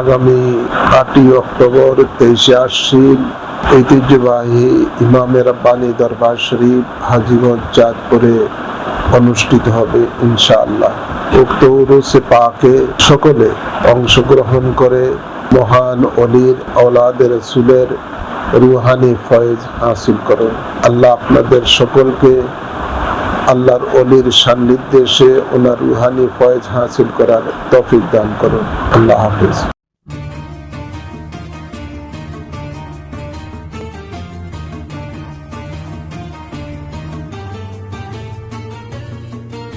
আগামী আটই অক্টোবর তেইশে আশ্বিন ঐতিহ্যবাহী ইমামের বাণী দরবার শরীফ হাজিগঞ্জ চাঁদপুরে অনুষ্ঠিত হবে ইনশাআল্লাহ। উক্ত উরুসে পাকে সকলে অংশগ্রহণ করে মহান অলির ওলাদের রসুলের রুহানি ফয়েজ হাসিল করেন। আল্লাহ আপনাদের সকলকে আল্লাহর অলির সান্নিধ্যে এসে ওনার রুহানি ফয়েজ হাসিল করার তফিক দান করুন। আল্লাহ হাফিজ।